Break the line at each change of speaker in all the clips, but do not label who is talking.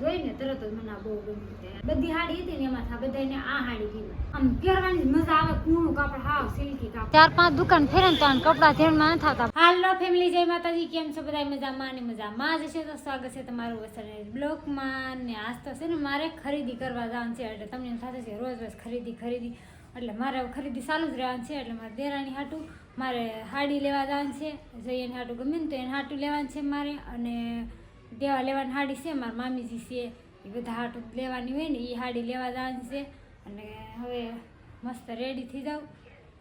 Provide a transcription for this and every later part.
જોઈને તરત જ મને આ બહુ ગમ્યું બધી હાડી હતી ને એમાં બધાને આ હાડી ગમી આમ પહેરવાની મજા આવે કૂણું કાપડ હાવ સિલ્કી કાપડ. ચાર પાંચ દુકાન ફેરે તો કપડા ધ્યાનમાં ન થતા. હાલો ફેમિલી જય માતાજી કેમ છો બધા મજામાં ને મજામાં જ છે. તો સ્વાગત છે તમારું વસર બ્લોકમાં ને આજ તો છે ને મારે ખરીદી કરવા જવાનું છે. એટલે તમને સાથે થશે છે રોજ રોજ ખરીદી ખરીદી. એટલે મારે ખરીદી ચાલુ જ રહેવાનું છે. એટલે મારે દેરાણી હાટું મારે હાડી લેવા જવાનું છે. જઈ એને હાટું ગમે ને તો એને હાટું લેવાનું છે મારે. અને દેવા લેવાની હાડી છે મારા મામીજી છે એ બધા હાટું લેવાની હોય ને એ હાડી લેવા જવાની છે. અને હવે મસ્ત રેડી થઈ જાઉં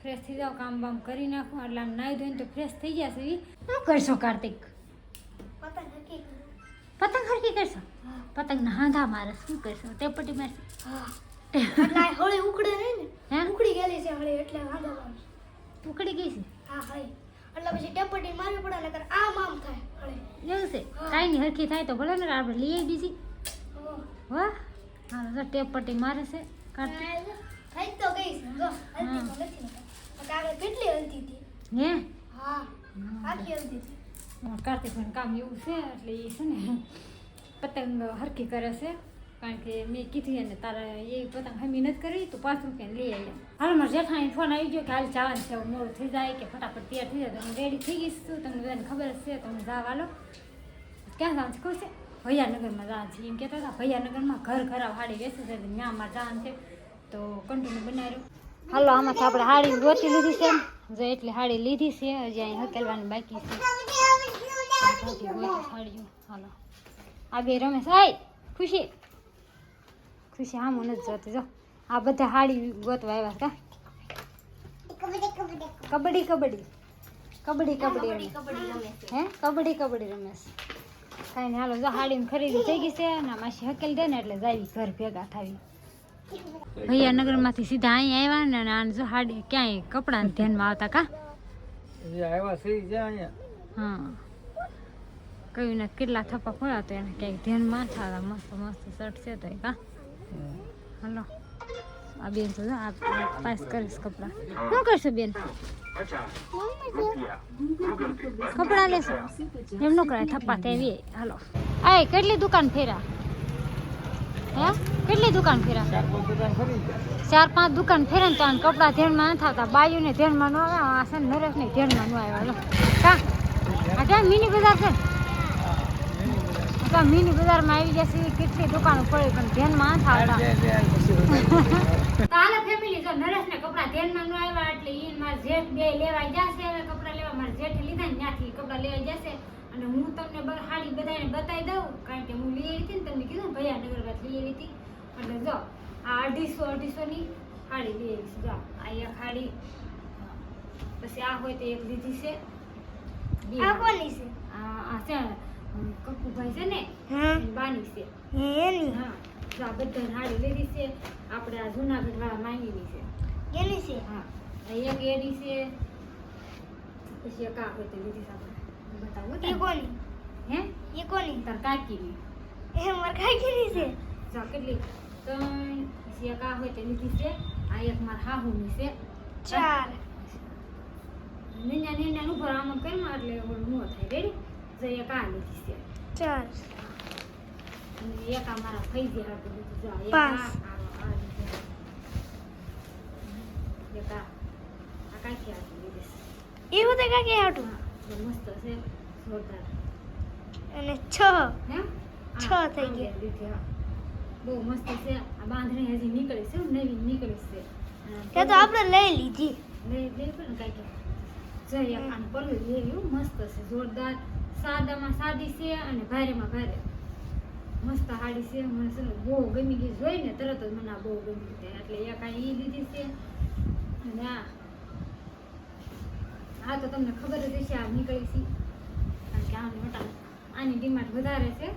ફ્રેશ થઈ જાઉં કામ બામ કરી નાખું એટલે આમ નાહી ધોઈને તો ફ્રેશ થઈ જશે એ શું કરશો કાર્તિક? પતંગ હરકી કરશો પતંગ નાંધા હાંધા મારે શું કરશો? તે પટી મારશે.
હોળી ઉકળે નહીં ને
હે?
ઉકળી ગયેલી છે હોળી એટલે.
ઉકળી ગઈ છે?
હા ભાઈ એટલે પછી ટેપટી મારવી પડે નકર આમ આમ થાય.
એવું છે? કાંઈ નહીં હરખી થાય તો ભલે ને આપણે લઈએ બીજી. વાહ હા? તો ટેપ પટ્ટી મારે છે કાર્તિક.
થઈ તો ગઈ જો હલતી તો નથી નકર. નકર કેટલી હલતી હતી?
હે?
હા. આખી હલતી હતી.
કાર્તિકભાઈ કામ એવું છે એટલે એ છે ને પતંગ હરખી કરે છે. કારણ કે મેં કીધી અને તારે એ પતંગ હમી નથી કરી તો પાછું કે લઈ આવી હાલ, મારા જેઠાણી ફોન આવી ગયો કે હાલ જવાનું છે મોડું થઈ જાય કે ફટાફટ તૈયાર થઈ જાય, તો હું રેડી થઈ ગઈશ છું, તમને બધાને ખબર છે, તમે જાવ હાલો. ક્યાં જવાનું છે કહું છે? ભૈયાનગરમાં જવાનું છે. એમ કહેતા હતા, ભૈયાનગરમાં ઘર ખરાબ હાડી બેસે છે, તો ત્યાં મારે જવાનું છે. તો કન્ટિન્યુ બનાવ્યું. હાલો, આમાંથી આપણે હાડી ગોતી લીધી છે જો એટલી હાડી લીધી છે, હજી અહીં હકેલવાની બાકી છે. હાલો. આ બે રમેશ. આય ખુશી. ખુશી આમ નથી જોતી. જો આ બધા હાડી ગોતવા આવ્યા કા કબડ્ડી કબડ્ડી. કબડ્ડી કબડ્ડી રમે. હે? કબડ્ડી કબડ્ડી રમેશ કાંઈ નહીં હાલો જો હાડી ખરીદી થઈ ગઈ છે અને માસી હકેલ દે ને એટલે જાવી ઘર ભેગા થાવી. ભૈયાનગરમાંથી સીધા અહીં આવ્યા ને આને જો હાડી ક્યાંય કપડાને ધ્યાનમાં આવતા કા?
આવ્યા છે અહીંયા.
હા. કયું ને કેટલા થપ્પા ખોલા તો એને ક્યાંક ધ્યાનમાં થતા. મસ્ત મસ્ત શર્ટ છે તો કા? હાલો. આ બેન તો આ આ પાસ કરીશ કપડાં. શું કરશો બેન? કપડાં લેશો. એમ ન કરાય થપ્પા તેવી હાલો. આય કેટલી દુકાન ફેરા? હે? કેટલી દુકાન ફેરા?
ચાર પાંચ દુકાન
ચાર પાંચ દુકાન ફેરે ને તો આને કપડાં ધ્યાનમાં ન થતા. બાયુને ધ્યાનમાં ન આવે આ છે ને નરેશને ધ્યાનમાં ન આવ્યા હાલો. કા આ ક્યાં મિની બજાર છે તો મિની બજારમાં આવી જશે કેટલી દુકાનો પડી પણ ધ્યાનમાં
વધારે.
તાલે ફેમિલી જો નરેશને કપડાં ધ્યાનમાં ન આવ્યા એટલે ઈ માર જેઠ બે લેવા જશે. હવે કપડાં લેવા માર જેઠ લીધા ને ત્યાંથી કપડાં લેવા જશે. અને હું તમને હાડી બધાને બતાવી દઉં. કારણ કે હું લઈ આવી હતી ને તમને કીધું ભૈયા ભૈયાનગર વાત લઈ આવી હતી. એટલે જો આ અઢીસો અઢીસોની હાડી લઈ આવી છું જો આ એક હાડી. પછી આ હોય તો એક લીધી છે.
આ કોની છે?
આ છે. કપૂભાઈ છે ને
હા?
બાની છે.
એની?
હા તો આ બધા હાડી લીધી છે. આપણે આ જુનાગઢ વાળા માંગીની છે.
કેની છે?
હા એક એડી છે. પછી એક આ તો લીધી છે આપણે બતાવું
એ કોની?
હે?
એ કોની?
તાર કાકીની.
એ માર કાકીની છે?
જો કેટલી? ત્રણ પછી એક આ હોય તો લીધી છે. આ એક મારા હાહુની છે.
ચાર.
નીના નીના નું આમ કરી એટલે હું ન થાય રેડી? જો એક આ લીધી છે
ચાર
અને એક આ મારા ફૈજી હાટું લીધું જો એક આ
પાંચ.
આ- આ લીધી. એક આ આ કાકી હાટું લીધી છે
એ બધા કાકી હાટું
હા, જો મસ્ત છે જોરદાર
અને છ
હે
છ
હા,
થઈ
આમ
ગયા.
લીધી, હા. બહુ મસ્ત છે આ બાંધણી હજી નીકળી છે હો, નવી નીકળી છે
તે તો આપણે લઈ લીધી
લઈ લઈ પણ કાંઈ જઈ આને પલ્લુ લેવું મસ્ત છે જોરદાર સાદામાં સાદી છે અને ભારેમાં ભારે. મસ્ત હાડી છે મને છે બહુ ગમી ગઈ. જોઈને તરત જ મને આ બહુ ગમી ગઈ. એટલે એક આ એ લીધી છે. અને આ આ તો તમને ખબર જ હશે આ નીકળી છે. કારણ કે આની મોટા આની ડિમાન્ડ વધારે છે.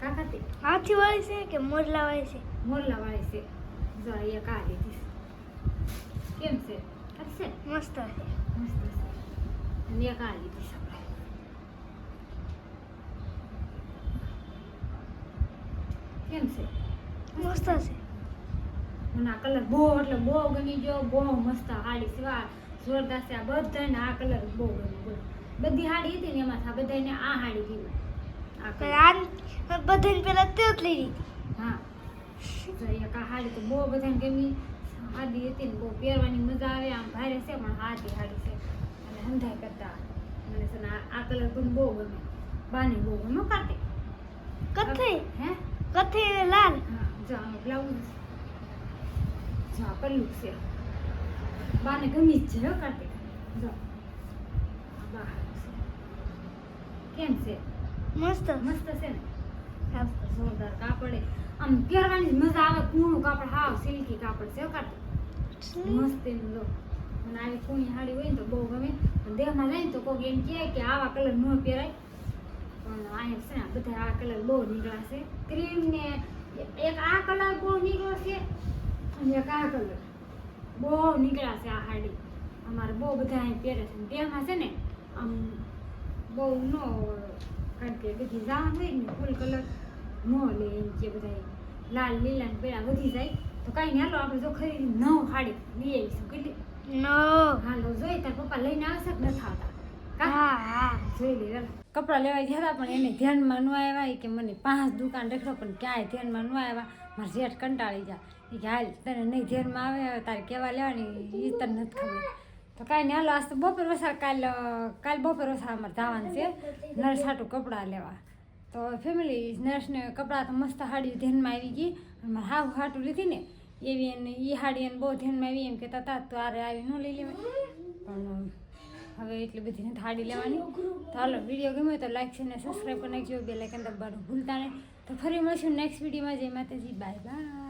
કાકાતી
હાથી વાળી છે કે મોરલા વાળી છે?
મોરલા વાળી છે. જો આ એક આ લીધી છે. કેમ છે?
મસ્ત છે.
મસ્ત છે. અને એક આ લીધી છે આપણે કેમ છે?
મસ્ત છે.
મને આ કલર બહુ એટલે બહુ ગમી ગયો. બહુ મસ્ત હાડી સિવા જોરદાર છે આ બધાને આ કલર બહુ ગમી બોલો બધી હાડી હતી ને એમાં બધાને આ હાડી ગમી આ.
આ બધાને પેલા તે જ લઈ
હા. એક આ તો બહુ બધાને ગમી. સાદી હતી ને બહુ પહેરવાની મજા આવે આમ ભારે છે પણ હાથી હાડી છે. અને હંધાઈ કરતા મને છે આ કલર પણ બહુ ગમે. બાને બહુ ગમે કાતે
કથે?
હે?
કથે લાલ.
જો બ્લાઉઝ. જા પલ્લું છે. બાને ગમી જ છે કાતે જો. બા કેમ છે?
મસ્ત.
મસ્ત છે ને? મસ્ત જોરદાર કાપડે આમ પહેરવાની મજા આવે કૂણું કાપડ હાવ સિલ્કી કાપડ છે કાતે મસ્ત એનું લો. અને આવી કૂણી હાડી હોય ને તો બહુ ગમે. દેહમાં જાય ને તો કોઈ એમ કહે કે આવા કલર ન પહેરાય. પણ અહીંયા છે ને બધા આ કલર બહુ નીકળ્યા છે. ક્રીમ ને એક આ કલર બહુ નીકળ્યો છે અને એક આ કલર બહુ નીકળ્યા છે આ હાડી. અમારે બહુ બધા અહીં પહેરે છે. તેમાં છે ને આમ બહુ ન કારણ કે બધી જવાનું હોય ને ફૂલ કલર ન લે એમ કે બધા લાલ લીલા ને પેલા વધી જાય. તો કાંઈ નહીં હાલો આપણે જો ખરીદી નવ હાડી લઈ આવીશું. કેટલી?
નો
હાલો જોઈ તાર પપ્પા લઈને આવશે કે નથી આવતા. કપડાં લેવા ગયા હતા, પણ એને ધ્યાનમાં ન આવ્યા. કે મને પાંચ દુકાન દેખડો પણ ક્યાંય ધ્યાનમાં ન આવ્યા. મારા જેઠ કંટાળી જા એ કે હાલ, તને નહીં ધ્યાનમાં આવે તારે કેવા લેવાની? એ તને નથી ખબર. તો કાંઈ નહીં, હાલો, આજ તો બપોર વસાર, કાલ કાલ બપોર વસાર અમારે જવાનું છે નર્સ હાટું કપડાં લેવા. તો ફેમિલી નર્સને કપડાં તો મસ્ત હાડી ધ્યાનમાં આવી ગઈ. અને મારે હાવ હાટું લીધી ને, એવી એને એ હાડી એને બહુ ધ્યાનમાં આવી એમ કહેતા હતા, તો આરે આવી ન લઈ લેવાય પણ હવે એટલી બધી નથી હાડી લેવાની. તો હાલો, વીડિયો ગમે તો લાઈક છે ને સબસ્ક્રાઈબ કરી નાખજો. બે લાઈકન દબાવવાનું ભૂલતા નહીં. તો ફરી મળશું નેક્સ્ટ વિડીયોમાં જય માતાજી. Bye bye